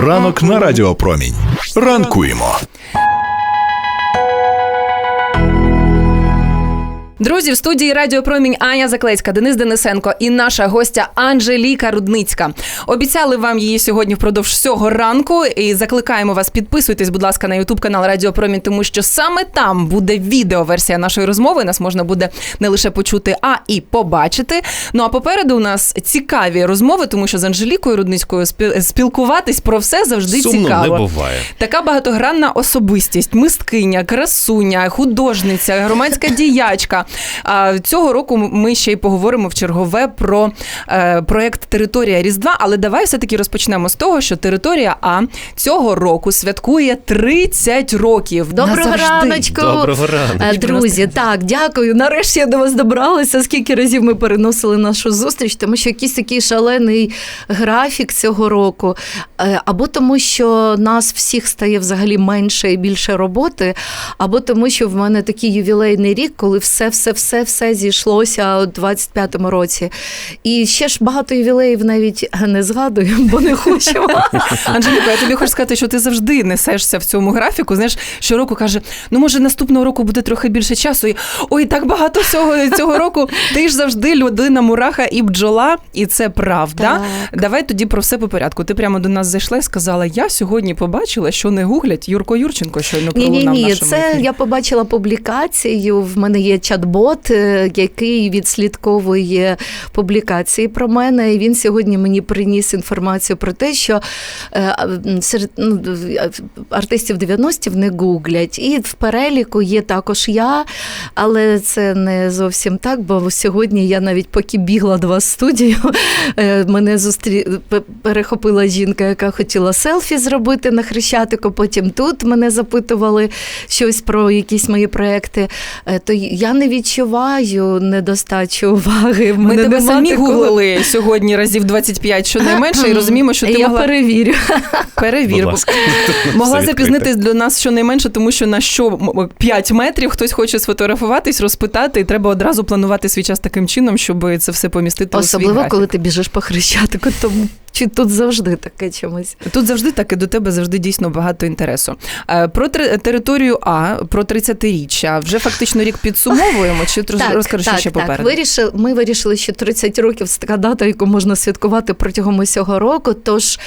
Ранок на Радіопромінь. Ранкуємо. Друзі, в студії Радіо Промінь Аня Заклецька, Денис Денисенко і наша гостя Анжеліка Рудницька. Обіцяли вам її сьогодні впродовж всього ранку. І закликаємо вас, підписуйтесь, будь ласка, на Ютуб канал Радіо Промінь, тому що саме там буде відеоверсія нашої розмови. Нас можна буде не лише почути, а і побачити. Ну а попереду у нас цікаві розмови, тому що з Анжелікою Рудницькою спі- спілкуватись про все завжди Сумно цікаво. не буває. Така багатогранна особистість, мисткиня, красуня, художниця, громадська діячка. А цього року ми ще й поговоримо в чергове про е, проект Територія Різдва. Але давай все-таки розпочнемо з того, що територія А цього року святкує 30 років. Доброго Назавжди. раночку. Доброго ранку. Е, Друзі, так, дякую. Нарешті я до вас добралася. Скільки разів ми переносили нашу зустріч, тому що якийсь такий шалений графік цього року, Е, або тому, що нас всіх стає взагалі менше і більше роботи, або тому, що в мене такий ювілейний рік, коли все, все, все, все зійшлося у 25-му році. І ще ж багато ювілеїв навіть не згадую, бо не хочемо. Анжеліко, я тобі хочу сказати, що ти завжди несешся в цьому графіку. Знаєш, щороку каже: ну може наступного року буде трохи більше часу. І ой, так багато всього цього року. Ти ж завжди людина, мураха і бджола, і це правда. Так. Давай тоді про все по порядку. Ти прямо до нас зайшла і сказала: я сьогодні побачила, що не гуглять Юрко Юрченко, щойно Ні, ні, пролунав ні, це я побачила публікацію. В мене є чат-бот, е, який відслідковує публікації про мене. І він сьогодні мені приніс інформацію про те, що е, серед ну, артистів 90-х не гуглять. І в переліку є також я, але це не зовсім так, бо сьогодні я навіть поки бігла до вас в студію, е, мене зустрі... перехопила жінка, яка хотіла селфі зробити на Хрещатику. Потім тут мене запитували щось про якісь мої проекти. То я не відчуваю недостачу уваги. Ми тебе самі такого. гуглили сьогодні разів 25 щонайменше, і розуміємо, що ти я могла перевірю. перевір. Будь бо ласка. Могла запізнитись до нас щонайменше, тому що на що 5 метрів хтось хоче сфотографуватись, розпитати, і треба одразу планувати свій час таким чином, щоб це все помістити у свій Особливо, графік. коли ти біжиш по хрещатику, тому чи тут завжди таке чомусь. Тут завжди так і до тебе завжди дійсно багато інтересу. Е, Про територію А, про 30-річчя. Вже фактично рік підсумовуємо. Чи роз- розкажи, що ще попереду? Вирішили, ми вирішили, що 30 років це така дата, яку можна святкувати протягом усього року. Тож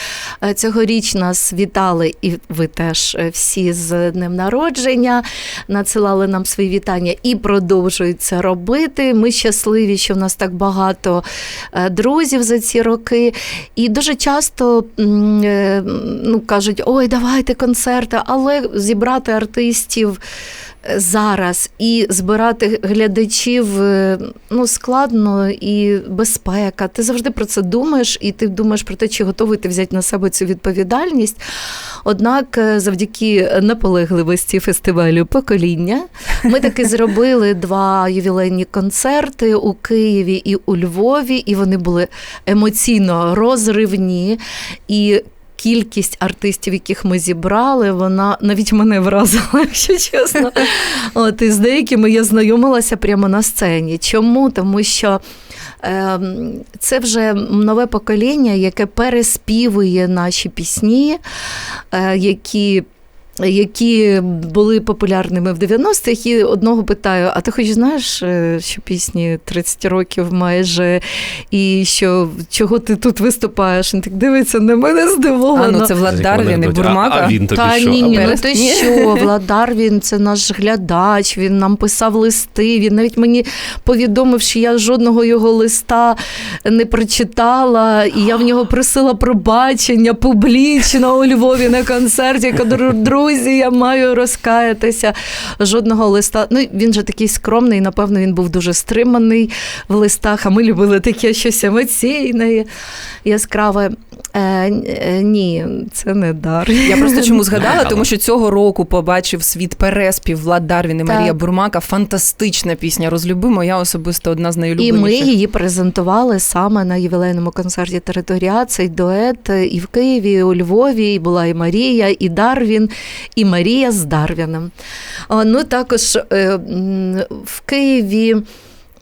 е, цьогоріч нас вітали, і ви теж е, всі з днем народження, надсилали нам свої вітання і продовжують це робити. Ми щасливі, що в нас так багато друзів за ці роки. І дуже часто е, ну, кажуть, ой, давайте концерти, але зібрати артистів зараз і збирати глядачів е, ну, складно і безпека. Ти завжди про це думаєш, і ти думаєш про те, чи готовий ти взяти на себе цю відповідальність. Однак, е, завдяки наполегливості фестивалю покоління, ми таки зробили два ювілейні концерти у Києві і у Львові, і вони були емоційно розривні. І Кількість артистів, яких ми зібрали, вона навіть мене вразила, якщо чесно. От і з деякими я знайомилася прямо на сцені. Чому? Тому що е, це вже нове покоління, яке переспівує наші пісні, е, які. Які були популярними в 90-х, і одного питаю: а ти хоч знаєш, е, що пісні 30 років майже, і що чого ти тут виступаєш? Він так дивиться на мене здивовано. А, ну це Влад Дарвін і. Бурмака. А, а він тобі Та що? ні, ні, ну ти що, Владар, він це наш глядач, він нам писав листи. Він навіть мені повідомив, що я жодного його листа не прочитала, і я в нього просила пробачення публічно у Львові на концерті. Кажу, друзі, я маю розкаятися. Жодного листа. Ну він же такий скромний, напевно, він був дуже стриманий в листах. А ми любили таке щось емоційне, яскраве. Е, е, ні, це не дар. Я просто чому згадала, тому що цього року побачив світ переспів Влад Дарвін і Так. Марія Бурмака. Фантастична пісня. Розлюбимо. Я особисто одна з І ми її презентували саме на ювілейному концерті Територіа. Цей дует і в Києві, і у Львові, і була і Марія, і Дарвін, і Марія з Дарвіном. Ну також е, в Києві.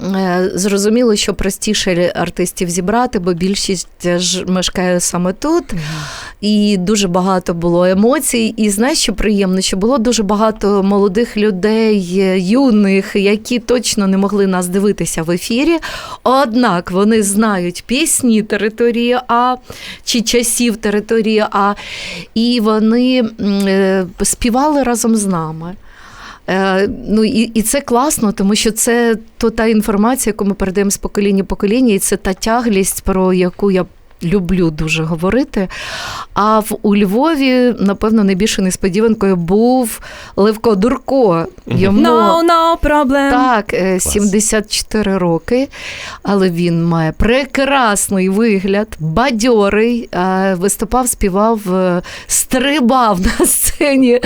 Е, Зрозуміло, що простіше артистів зібрати, бо більшість ж мешкає саме тут. І дуже багато було емоцій. І знаєш, що приємно, що було дуже багато молодих людей, е, юних, які точно не могли нас дивитися в ефірі. Однак вони знають пісні території А чи часів території А, і вони е, співали разом з нами. Е, ну і, і це класно, тому що це то та інформація, яку ми передаємо з покоління в покоління, і це та тяглість, про яку я. Люблю дуже говорити. А в у Львові, напевно, найбільшою несподіванкою був Левко Дурко. Йому No, no problem. так, е, 74 роки, але він має прекрасний вигляд, бадьорий, е, виступав, співав, е, стрибав на сцені.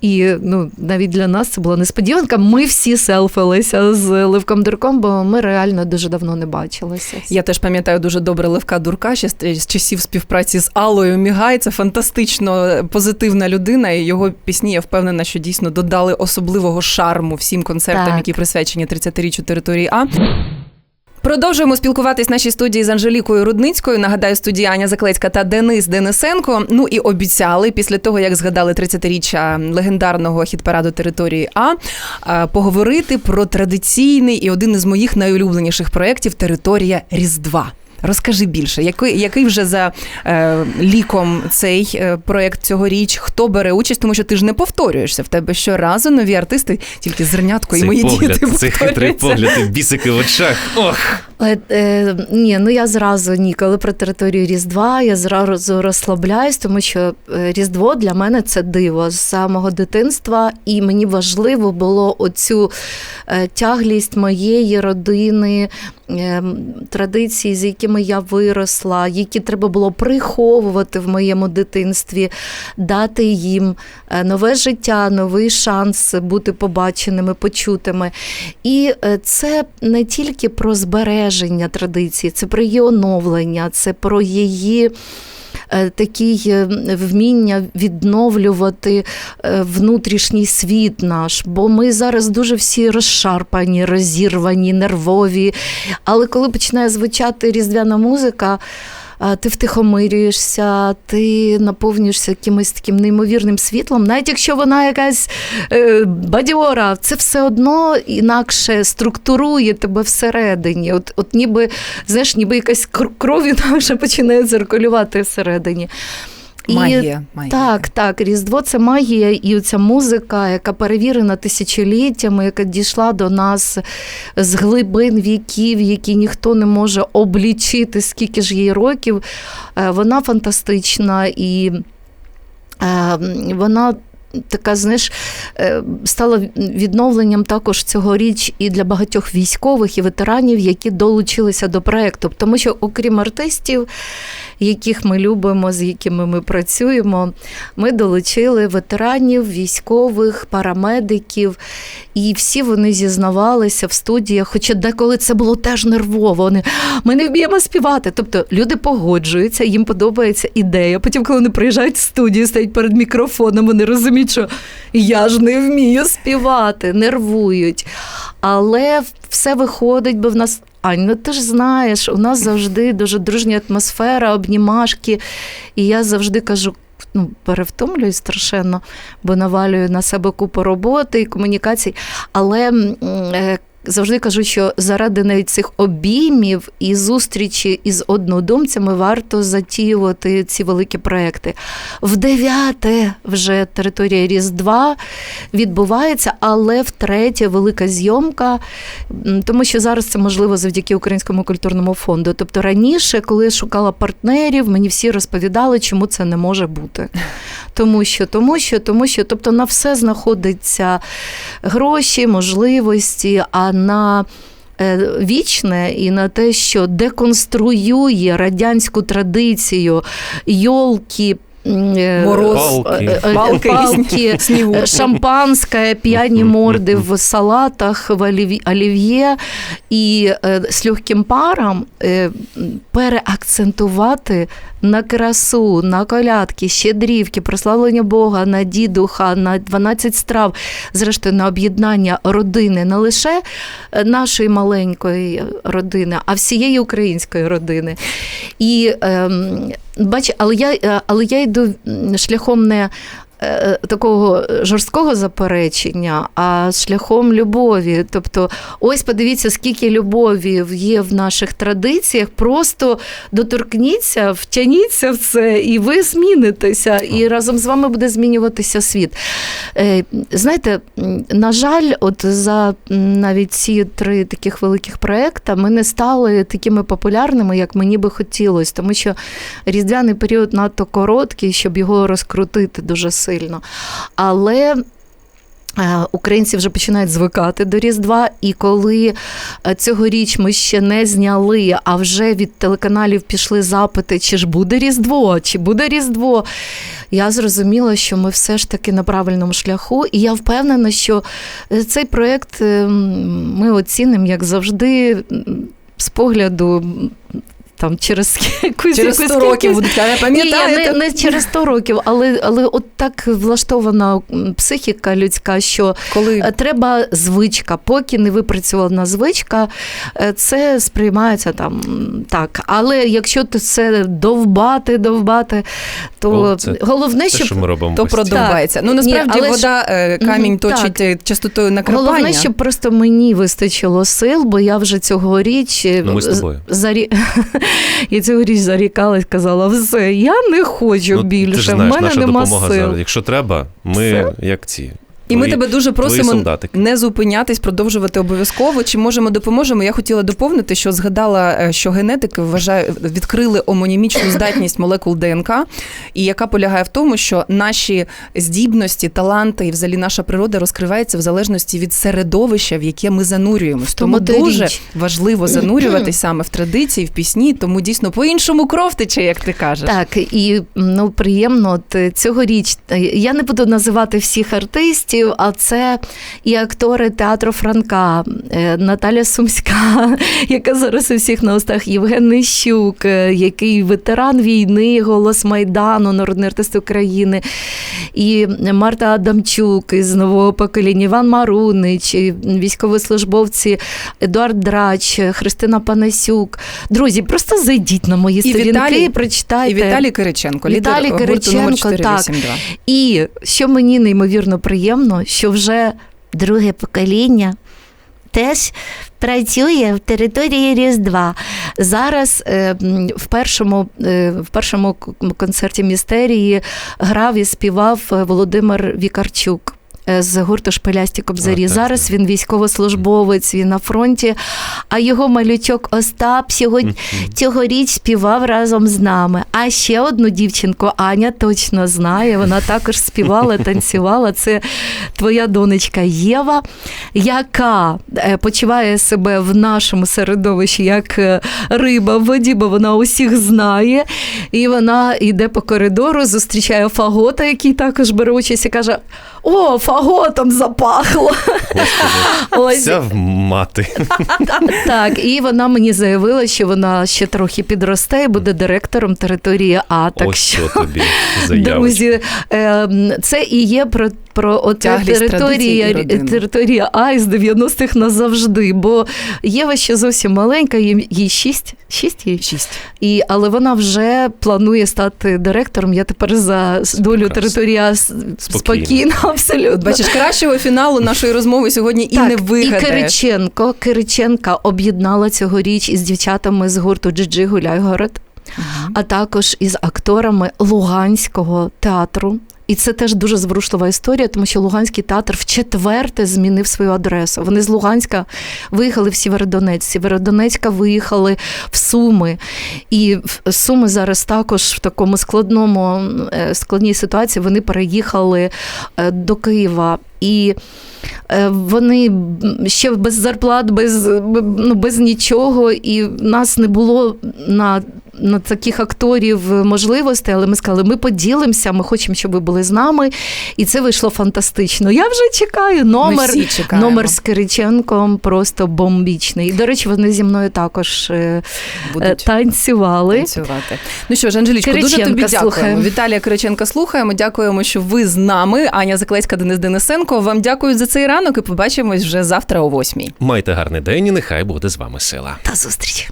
І ну, навіть для нас це була несподіванка. Ми всі селфилися з Левком Дурком, бо ми реально дуже давно не бачилися. Я теж пам'ятаю дуже добре Левка Дурка ще з часів співпраці з Аллою Мігай. Це фантастично позитивна людина. І його пісні, я впевнена, що дійсно додали особливого шарму всім концертам, Так. які присвячені 30-річчю території А. Продовжуємо спілкуватись в нашій студії з Анжелікою Рудницькою. Нагадаю, студії Аня Заклецька та Денис Денисенко. Ну і обіцяли після того, як згадали 30-річчя легендарного хіт-параду території А, е, поговорити про традиційний і один із моїх найулюбленіших проєктів Територія Різдва. Розкажи більше, який, який вже за е, ліком цей е, проєкт цьогоріч? Хто бере участь? Тому що ти ж не повторюєшся. В тебе щоразу нові артисти, тільки зернятко і Цей мої погляд, діти цей хитрий погляд і бісики в очах. Ох! Е, е, ні, ну я зразу ні, коли про територію Різдва, я зразу розслабляюсь, тому що е, Різдво для мене це диво з самого дитинства, і мені важливо було оцю е, тяглість моєї родини, е, традиції, з якими я виросла, які треба було приховувати в моєму дитинстві, дати їм е, нове життя, новий шанс бути побаченими, почутими. І е, це не тільки про збереження традиції, це про її оновлення, це про її. Е, Такі е, вміння відновлювати е, внутрішній світ наш, бо ми зараз дуже всі розшарпані, розірвані, нервові. Але коли починає звучати різдвяна музика, ти втихомирюєшся, ти наповнюєшся якимось таким неймовірним світлом, навіть якщо вона якась е, бадьора, це все одно інакше структурує тебе всередині. От, от ніби, знаєш, ніби якась кр- кров інакше починає циркулювати всередині. І- Магія, магія. так, так, Різдво це магія, і ця музика, яка перевірена тисячоліттями, яка дійшла до нас з глибин віків, які ніхто не може облічити, скільки ж їй років. е, Вона фантастична і е, вона. Така, знаєш, е, стала відновленням також цьогоріч і для багатьох військових і ветеранів, які долучилися до проєкту. Тому що, окрім артистів, яких ми любимо, з якими ми працюємо, ми долучили ветеранів, військових, парамедиків, і всі вони зізнавалися в студіях, хоча деколи це було теж нервово. Вони ми не вміємо співати. Тобто люди погоджуються, їм подобається ідея. Потім, коли вони приїжджають в студію, стоять перед мікрофоном, вони розуміють, що я ж не вмію співати, нервують. Але все виходить, бо в нас. Ань, ну ти ж знаєш, у нас завжди дуже дружня атмосфера, обнімашки. І я завжди кажу: ну, перевтомлююсь страшенно, бо навалюю на себе купу роботи і комунікацій. Але е, завжди кажу, що заради навіть цих обіймів і зустрічі із однодумцями варто затіювати ці великі проекти. В дев'яте вже територія Різдва відбувається, але втретє велика зйомка, тому що зараз це можливо завдяки Українському культурному фонду. Тобто раніше, коли я шукала партнерів, мені всі розповідали, чому це не може бути. Тому що, тому що, тому що, тобто на все знаходиться гроші, можливості, а на е, Вічне і на те, що деконструює радянську традицію, йолки, Мороз, Палки. е, е, Палки. палки, снігу. е, шампанське, п'яні морди в салатах, в олів'є- і е, з легким паром е, переакцентувати на красу, на колядки, щедрівки, прославлення Бога, на дідуха, на 12 страв, зрештою на об'єднання родини, не лише е, нашої маленької родини, а всієї української родини. І ем, бач, але я, е, але я йду шляхом не. Е, Такого жорсткого заперечення, а шляхом любові. Тобто, ось подивіться, скільки любові є в наших традиціях. Просто доторкніться, втяніться в це, і ви змінитеся, і разом з вами буде змінюватися світ. Е, Знаєте, на жаль, от за навіть ці три таких великих проекта ми не стали такими популярними, як мені би хотілося, тому що різдвяний період надто короткий, щоб його розкрутити дуже сильно. Але е, Українці вже починають звикати до Різдва, і коли е, цьогоріч ми ще не зняли, а вже від телеканалів пішли запити, чи ж буде Різдво, чи буде Різдво. Я зрозуміла, що ми все ж таки на правильному шляху, і я впевнена, що е, цей проект е, ми оцінимо, як завжди, з погляду. Там через якусь Через якусь 100 років кількість- будуть казати, ні, пам'ятаєте? не, не через 100 років, але, але от так влаштована психіка людська, що Коли е, треба звичка. Поки не випрацьована звичка, е, це сприймається там так. Але якщо ти це довбати, довбати, то О, це головне, Те, щоб що ми робимо. то продовбається. Ну насправді Ні, але ж- вода е, камінь точить так. частотою накрипання. Головне, щоб просто мені вистачило сил, бо я вже цьогоріч Ну, ми з тобою. зарі... я цьогоріч зарікалась, казала, все, я не хочу Ну, більше, ти ж в мене наша нема допомога сил. зараз. Якщо треба, ми Все. як ці. І ми тебе дуже просимо не зупинятись, продовжувати обов'язково. Чи можемо допоможемо? Я хотіла доповнити, що згадала, е, що генетики вважаю, відкрили омонімічну здатність молекул ДНК, і яка полягає в тому, що наші здібності, таланти і взагалі наша природа розкривається в залежності від середовища, в яке ми занурюємось. Тому дуже важливо занурюватись саме в традиції, в пісні, тому дійсно по-іншому кров тече, як ти кажеш. Так, і ну приємно от е, цьогоріч. е, Я не буду називати всіх артистів, а це і актори театру Франка, е, Наталя Сумська, яка зараз у всіх на устах, Євген Нищук, е, який ветеран війни, голос Майдану, народний артист України, і Марта Адамчук із нового покоління, Іван Марунич, військовослужбовці Едуард Драч, Христина Панасюк. Друзі, просто зайдіть на мої І сторінки, Віталій- прочитайте. І Віталій Кириченко, лідер Віталій гурту Кириченко, номер так. І що мені неймовірно приємно, що вже друге покоління теж працює в території Різдва. Зараз е, в першому, е, в першому концерті містерії грав і співав е, Володимир Вікарчук. Е, З гурту Шпилясті Кобзарі. А, так, Зараз так. він військовослужбовець, він на фронті. А його малючок Остап сьогодні цьогоріч співав разом з нами. А ще одну дівчинку Аня точно знає. Вона також співала, танцювала. Це твоя донечка Єва, яка е, почуває себе в нашому середовищі як е, риба в воді, бо вона усіх знає. І вона йде по коридору, зустрічає фагота, який також бере участь, і каже: О, фаготом запахло. Ось Вся в мати. так, і вона мені заявила, що вона ще трохи підросте і буде директором території А. Так Ось що, що тобі заявочка. друзі, е, це і є про. Про оце територія, територія А із 90-х назавжди. Бо Єва ще зовсім маленька, їй, їй 6, 6 їй? Шість. І, але вона вже планує стати директором. Я тепер за долю А Спокійно. абсолютно. Бачиш, кращого фіналу нашої розмови сьогодні і не І. Кириченко, Кириченка об'єднала цьогоріч із дівчатами з гурту Джиджи Гуляйгород, а також із акторами Луганського театру. І це теж дуже зворушлива історія, тому що Луганський театр вчетверте змінив свою адресу. Вони з Луганська виїхали в Сєвєродонець, Сєвєродонецька виїхали в Суми. І Суми зараз також в такому складному е, складній ситуації вони переїхали е, до Києва. І е, вони ще без зарплат, без, ну, без нічого, і нас не було на. На таких акторів можливостей, але ми сказали, ми поділимося, ми хочемо, щоб ви були з нами. І це вийшло фантастично. Я вже чекаю. Номер, номер з Кириченком просто бомбічний. І, до речі, вони зі мною також е, е, Будуть танцювали. танцювати. Ну що ж, Анжелічко, дуже тобі дякуємо. слухаємо. Віталія Кириченка слухаємо. Дякуємо, що ви з нами. Аня Заклецька, Денис Денисенко. Вам дякую за цей ранок і побачимось вже завтра о восьмій. Майте гарний день і нехай буде з вами сила. Та зустрічі.